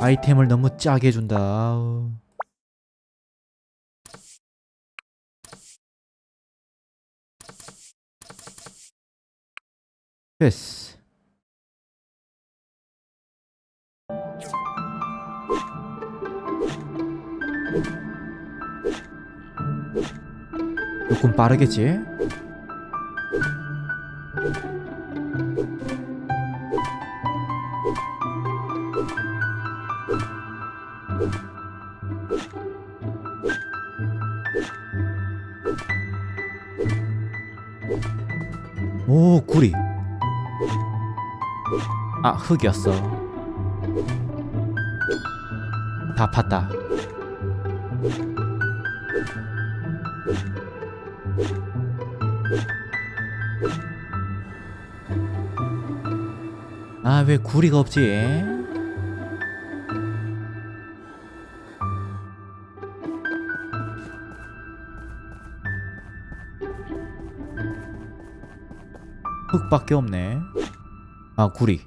아이템을 너무 짜게 준다. 아우. 됐어. 조금 빠르겠지? 오 구리. 아 흙이었어. 다 팠다. 아 왜 구리가 없지 흙밖에 없네. 아 구리.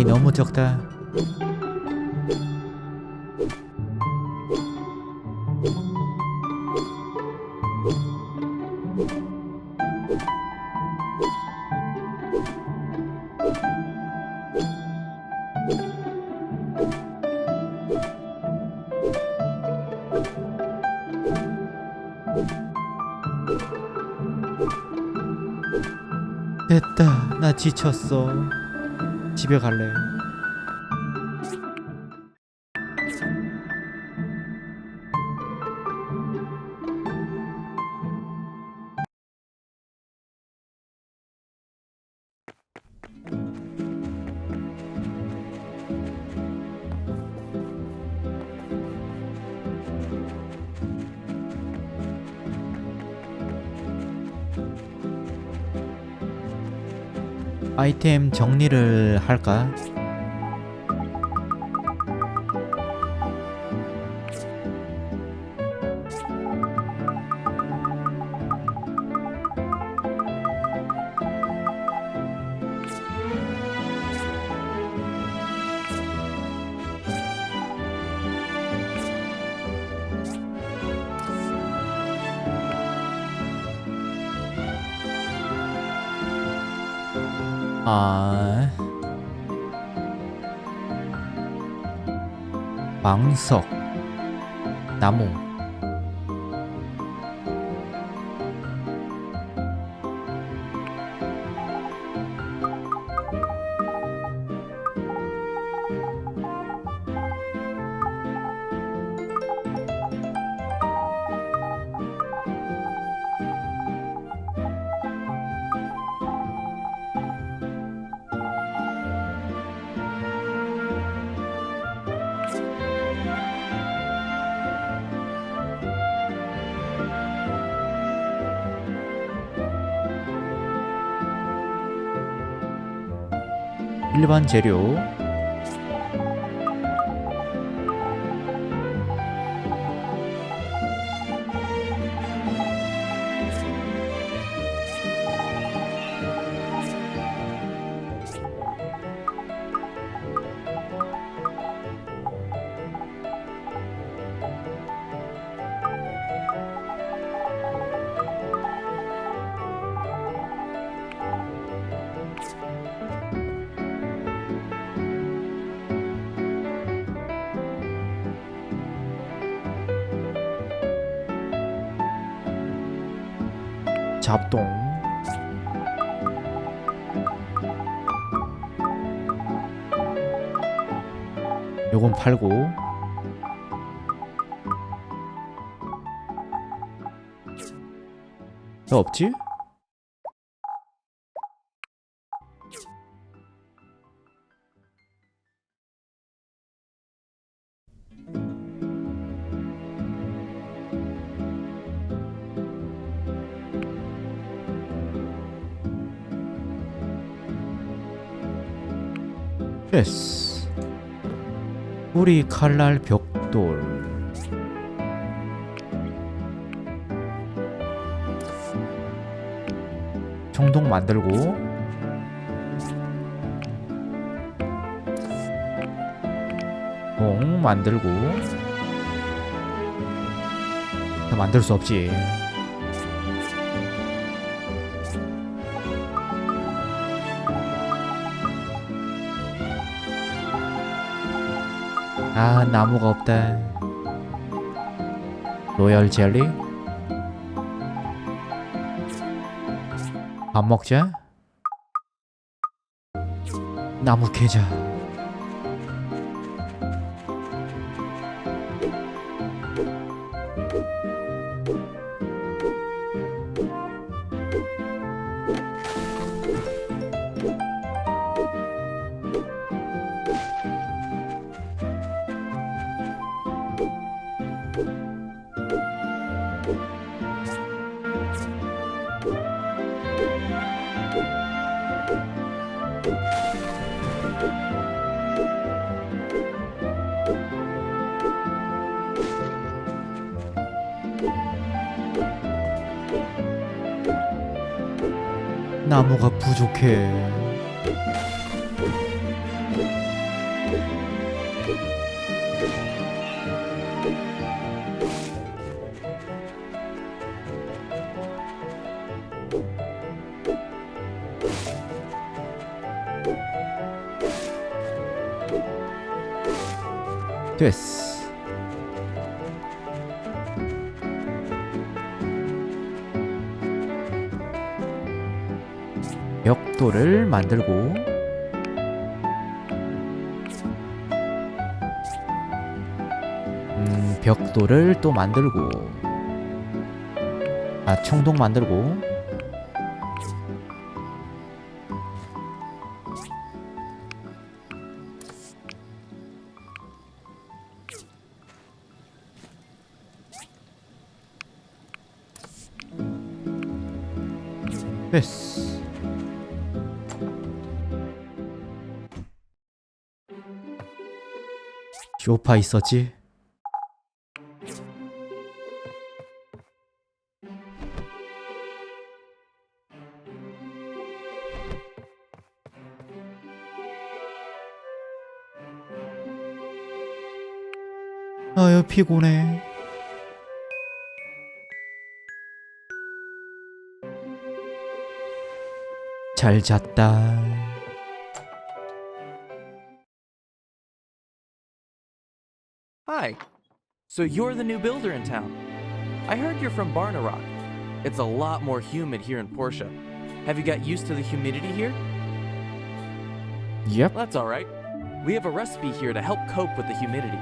양이 너무 적다. 됐다. 나 지쳤어. 집에 갈래. 아이템 정리를 할까? 아. 망석 나무 일반 재료 잡동 요건 팔고 없지? 됐어. 우리 칼날 벽돌. 청동 만들고 공 만들고 다 만들 수 없지 아 나무가 없다. 로열 젤리? 밥 먹자. 나무 캐자 나무가 부족해 됐어. 벽돌을 만들고 음, 벽돌을 또 만들고 아 청동 만들고 됐어 쇼파 있었지? 아유 피곤해 잘 잤다 Hi. So you're the new builder in town. I heard you're from Barnarock. It's a lot more humid here in Portia. Have you got used to the humidity here? Yep That's all right. We have a recipe here to help cope with the humidity.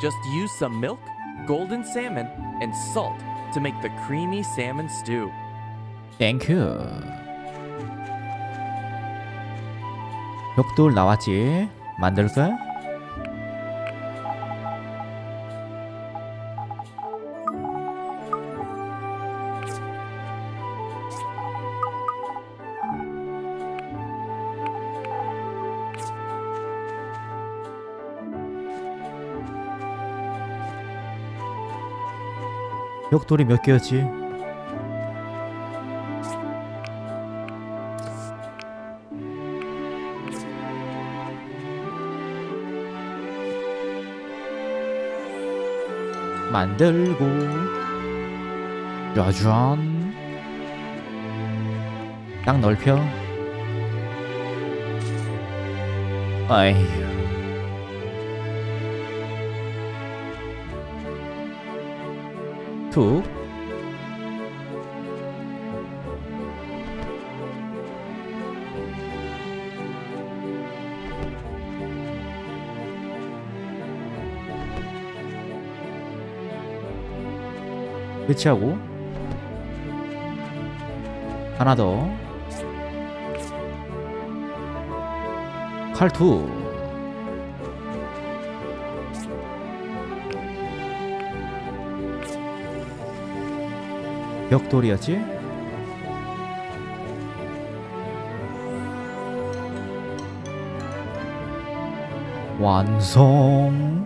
Just use some milk, golden salmon, and salt to make the creamy salmon stew. 땡큐 벽돌 나왔지 만들까? 벽돌이 몇 개였지? 만들고. 짜잔 딱 넓혀. 아휴 툭 배치하고 하나 더. 칼투 벽돌이었지? 완성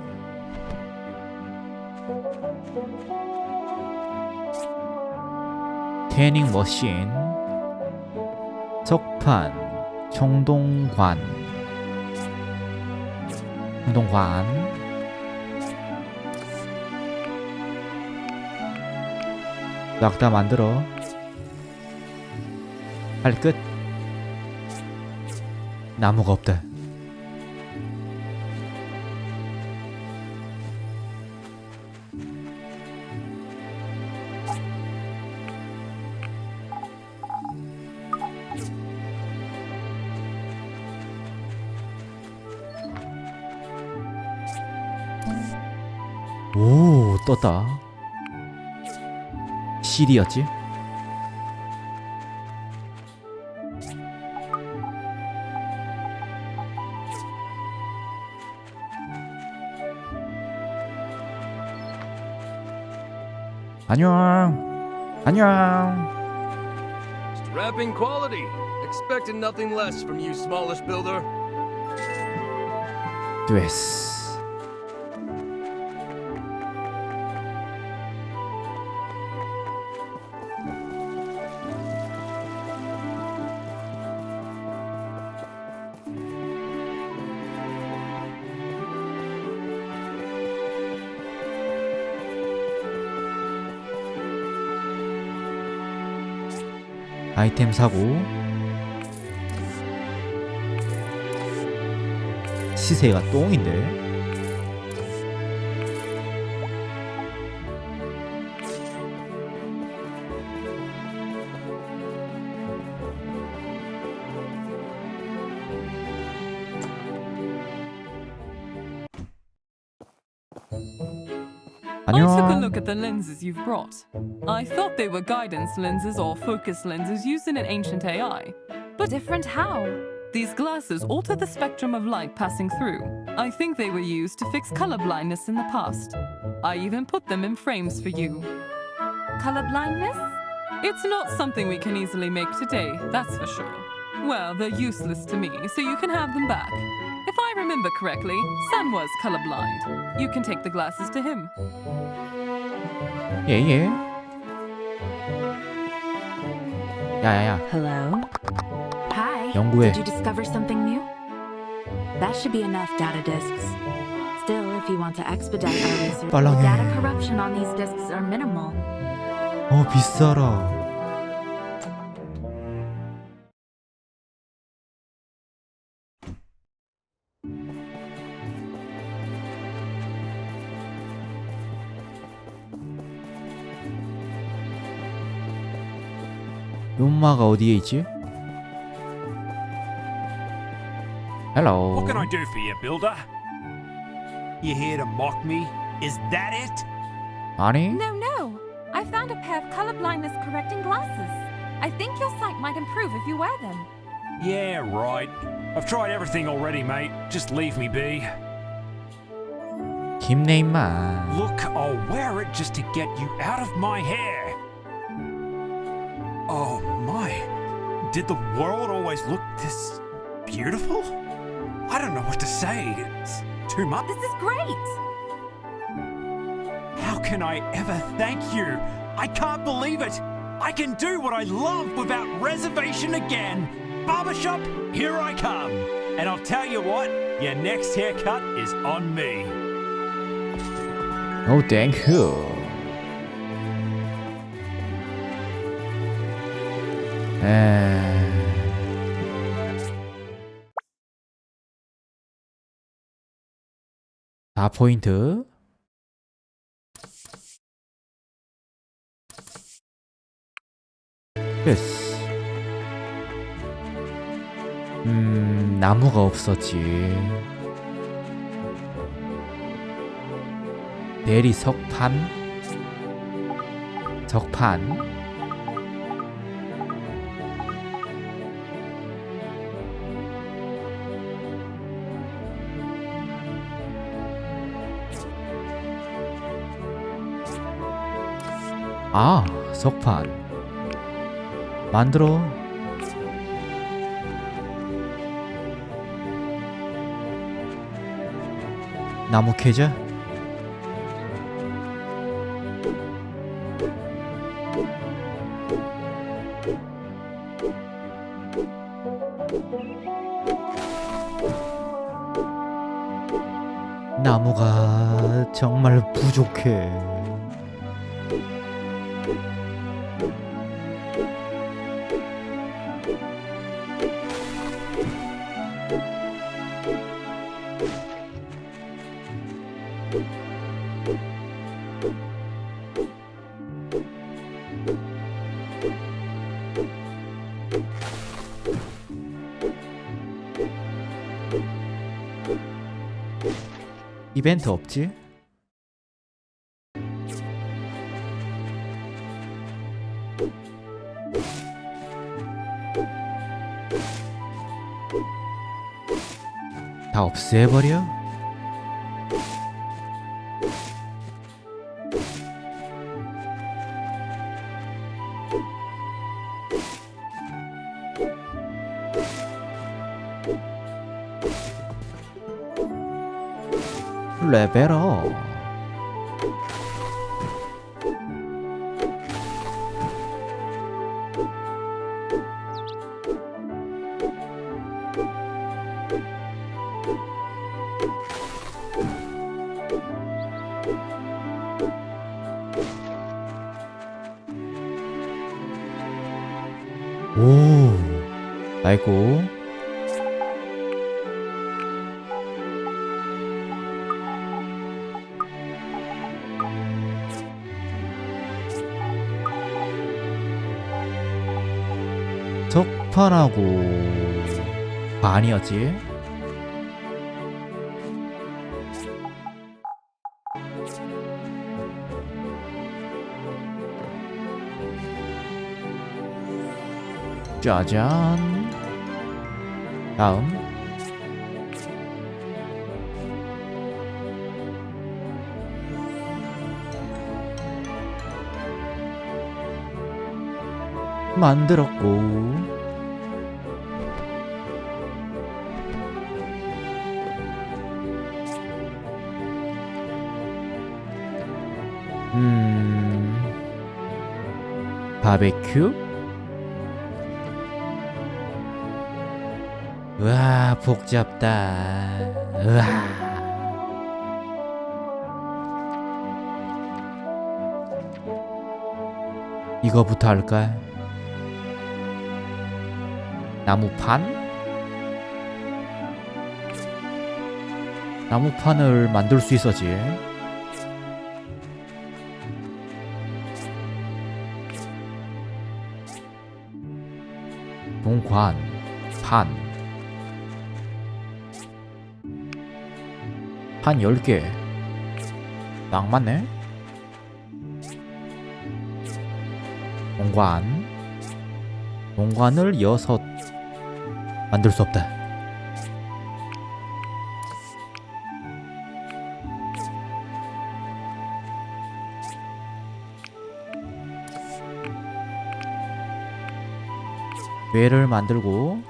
태닝 머신 석판 총동관 총동관. 싹다 만들어. 빨리 끝. 나무가 없다 떴다 CD였지? 안녕 안녕 Strapping quality. Expected nothing less from you, smallish builder. 됐 아이템 사고 시세가 똥인데 I took a 안녕 look at the lenses you've brought. I thought they were guidance lenses or focus lenses used in an ancient AI. But Different how? these glasses alter the spectrum of light passing through. I think they were used to fix color blindness in the past. I even put them in frames for you. Color blindness? It's not something we can easily make today, that's for sure. Well, they're useless to me, so you can have them back If I remember correctly, Sam was colorblind. You can take the glasses to him. 예예 야야야 Hello? Hi. 연구해. Did you discover something new? That should be enough data disks. Still, if you want to expedite our research, the 빨랑해. data corruption on these disks are minimal. 어 비싸라 엄마가 어디에 있지? 헬로 What can I do for you, builder? You here to mock me? Is that it? 아니 No, no. I found a pair of color blindness correcting glasses. I think your sight might improve if you wear them. Yeah, right. I've tried everything already, mate. Just leave me be. 힘내 임마 Look, I'll wear it just to get you out of my hair. did the world always look this beautiful? I don't know what to say. It's too much. This is great! How can I ever thank you? I can't believe it! I can do what I love without reservation again! Barbershop, here I come! And I'll tell you what, your next haircut is on me. Oh, dang. Cool. 에... 다 포인트. 됐어. 음 나무가 없었지. 대리 석판? 석판 아, 석판. 만들어. 나무 캐자. 나무가 정말 부족해. 이벤트 없지? 다 없애버려? 레벨업 오 아이고 석판하고 반이었지? 짜잔. 다음. 만들었고 바베큐 우와 복잡다 우와 이거부터 할까? 나무판? 나무판을 만들 수 있었지 관 판. 판 10개. 딱 맞네 공관. 공관을 여섯. 만들 수 없다 뇌를 만들고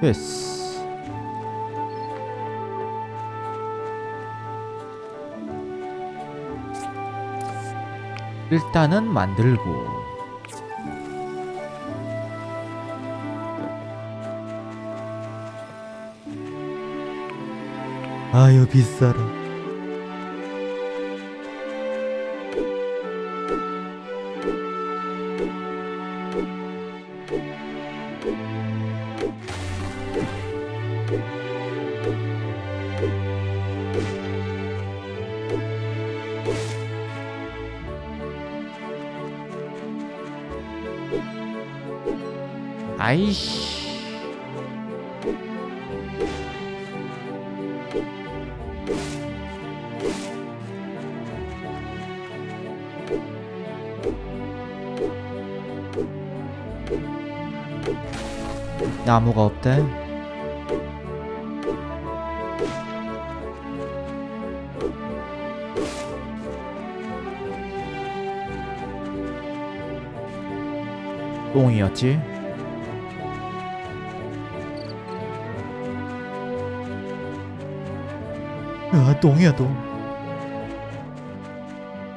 됐어 일단은 만들고 아유 비싸라 아이씨 나무가 없대. 똥이었지? 아, 똥이야, 똥.